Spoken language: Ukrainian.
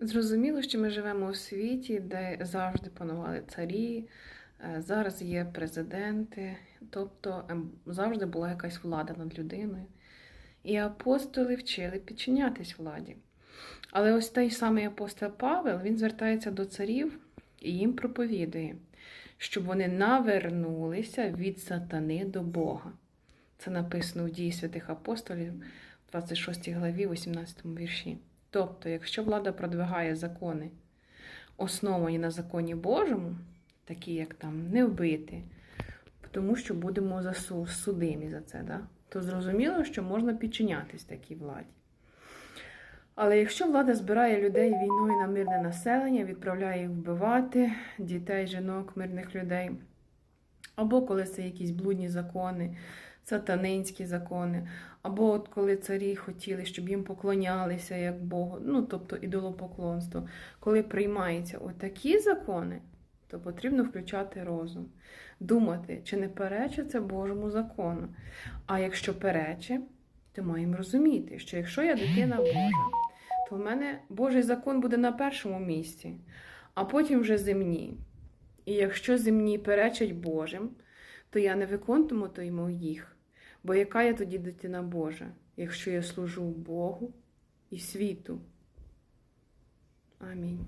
Зрозуміло, що ми живемо у світі, де завжди панували царі, е, зараз є президенти, тобто ем, завжди була якась влада над людиною. І апостоли вчили підчинятись владі. Але ось той самий апостол Павел він звертається до царів і їм проповідує, щоб вони навернулися від сатани до Бога. Це написано в дії святих апостолів, 26 главі, 18 вірші. Тобто, якщо влада продвигає закони, основані на законі Божому, такі як там не вбити, тому що будемо судимі за це, да? то зрозуміло, що можна підчинятись такій владі. Але якщо влада збирає людей війною на мирне населення, відправляє їх вбивати, дітей, жінок, мирних людей, або коли це якісь блудні закони, сатанинські закони, або от коли царі хотіли, щоб їм поклонялися як Богу, ну тобто ідолопоклонство, коли приймаються отакі закони, то потрібно включати розум, думати, чи не перече це Божому закону. А якщо перече, то маємо розуміти, що якщо я дитина Божа, то в мене Божий закон буде на першому місці, а потім вже земні. І якщо земні перечать Божим, то я не виконуватиму їх. Бо яка я тоді дитина Божа, якщо я служу Богу і світу? Амінь.